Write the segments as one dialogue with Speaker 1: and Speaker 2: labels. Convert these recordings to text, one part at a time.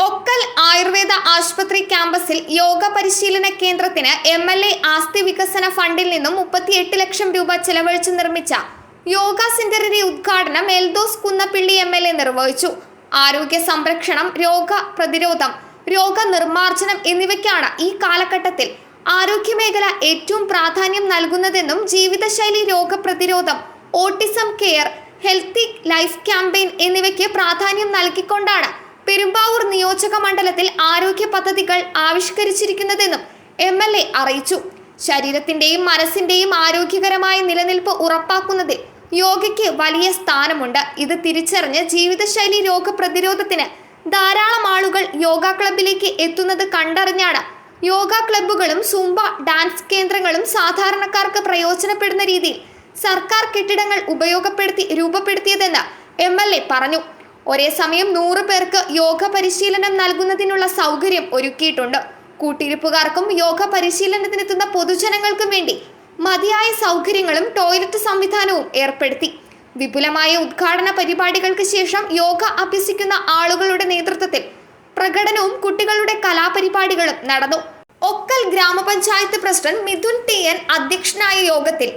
Speaker 1: ഒക്കൽ ആയുർവേദ ആശുപത്രി ക്യാമ്പസിൽ യോഗ പരിശീലന കേന്ദ്രത്തിന് എം എൽ എ ആസ്തി വികസന ഫണ്ടിൽ നിന്നും മുപ്പത്തിയെട്ട് ലക്ഷം രൂപ ചെലവഴിച്ച് നിർമ്മിച്ച യോഗ സെന്ററിന്റെ ഉദ്ഘാടനം Eldhose Kunnappilly M L A നിർവഹിച്ചു. ആരോഗ്യ സംരക്ഷണം രോഗ പ്രതിരോധം രോഗനിർമ്മാർജനം എന്നിവയ്ക്കാണ് ഈ കാലഘട്ടത്തിൽ ആരോഗ്യമേഖല ഏറ്റവും പ്രാധാന്യം നൽകുന്നതെന്നും ജീവിതശൈലി രോഗപ്രതിരോധം autism care healthy life campaign എന്നിവയ്ക്ക് പ്രാധാന്യം നൽകിക്കൊണ്ടാണ് പെരുമ്പാവൂർ നിയോജക മണ്ഡലത്തിൽ ആരോഗ്യ പദ്ധതികൾ ആവിഷ്കരിച്ചിരിക്കുന്നതെന്നും എം എൽ എ അറിയിച്ചു. ശരീരത്തിന്റെയും മനസ്സിന്റെയും ആരോഗ്യകരമായ നിലനിൽപ്പ് ഉറപ്പാക്കുന്നതിൽ യോഗയ്ക്ക് വലിയ സ്ഥാനമുണ്ട്. ഇത് തിരിച്ചറിഞ്ഞ് ജീവിതശൈലി രോഗപ്രതിരോധത്തിന് ധാരാളം ആളുകൾ യോഗ ക്ലബിലേക്ക് എത്തുന്നത് കണ്ടറിഞ്ഞാണ് യോഗ ക്ലബ്ബുകളും സുംബ ഡാൻസ് കേന്ദ്രങ്ങളും സാധാരണക്കാർക്ക് പ്രയോജനപ്പെടുന്ന രീതിയിൽ സർക്കാർ കെട്ടിടങ്ങൾ ഉപയോഗപ്പെടുത്തി രൂപപ്പെടുത്തിയതെന്ന് എം പറഞ്ഞു. ഒരേ സമയം നൂറ് പേർക്ക് യോഗ പരിശീലനം നൽകുന്നതിനുള്ള സൗകര്യം ഒരുക്കിയിട്ടുണ്ട്. കൂട്ടിരിപ്പുകാർക്കും യോഗ പരിശീലനത്തിനെത്തുന്ന പൊതുജനങ്ങൾക്കും വേണ്ടി മതിയായ സൗകര്യങ്ങളും ടോയ്ലറ്റ് സംവിധാനവും ഏർപ്പെടുത്തി. വിപുലമായ ഉദ്ഘാടന പരിപാടികൾക്ക് ശേഷം യോഗ അഭ്യസിക്കുന്ന ആളുകളുടെ നേതൃത്വത്തിൽ പ്രകടനവും കുട്ടികളുടെ കലാപരിപാടികളും നടന്നു. ഒക്കൽ ഗ്രാമപഞ്ചായത്ത് പ്രസിഡന്റ് മിഥുൻ ടി എൻ അധ്യക്ഷനായ യോഗത്തിൽ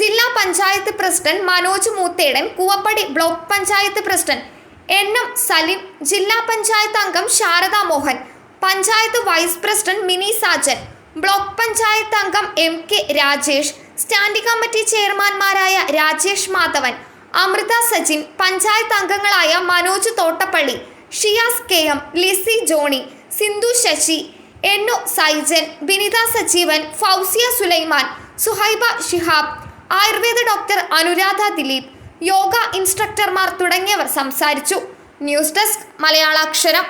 Speaker 1: ജില്ലാ panchayat president Manoj Moothedan Kuvappady block panchayat president N M Salim ജില്ലാ പഞ്ചായത്ത് അംഗം Sharada Mohan panchayat vice president Mini Sajan block panchayat അംഗം M K Rajesh standing committee ചെയർമാൻമാരായ Rajesh Madhavan Amrutha Sajin panchayat അംഗങ്ങളായ മനോജ് തോട്ടപ്പള്ളി ഷിയാസ് കെ എം ലിസി ജോണി സിന്ധു ശശി എന്നു സൈജൻ ബിനിത സജീവൻ ഫൗസിയ സുലൈമാൻ സുഹൈബ ഷിഹാബ് ആയുർവേദ ഡോക്ടർ അനുരാധ ദിലീപ് യോഗ ഇൻസ്ട്രക്ടർമാർ തുടങ്ങിയവർ സംസാരിച്ചു. News desk Malayalaksharam.